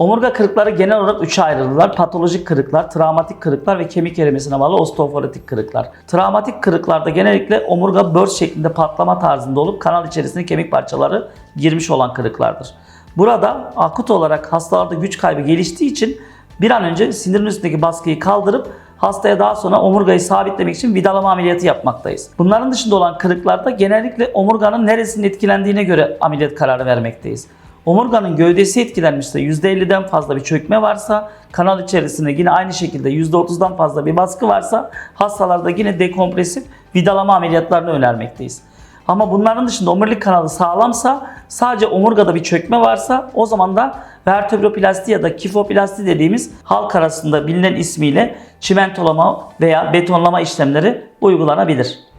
Omurga kırıkları genel olarak üçe ayrılırlar. Patolojik kırıklar, travmatik kırıklar ve kemik erimesine bağlı osteoforotik kırıklar. Travmatik kırıklarda genellikle omurga börs şeklinde patlama tarzında olup kanal içerisine kemik parçaları girmiş olan kırıklardır. Burada akut olarak hastalarda güç kaybı geliştiği için bir an önce sinirin üstündeki baskıyı kaldırıp hastaya daha sonra omurgayı sabitlemek için vidalama ameliyatı yapmaktayız. Bunların dışında olan kırıklarda genellikle omurganın neresinin etkilendiğine göre ameliyat kararı vermekteyiz. Omurganın gövdesi etkilenmişse %50'den fazla bir çökme varsa, kanal içerisinde yine aynı şekilde %30'dan fazla bir baskı varsa hastalarda yine dekompresif vidalama ameliyatlarını önermekteyiz. Ama bunların dışında omurilik kanalı sağlamsa sadece omurgada bir çökme varsa o zaman da vertebroplasti ya da kifoplasti dediğimiz halk arasında bilinen ismiyle çimentolama veya betonlama işlemleri uygulanabilir.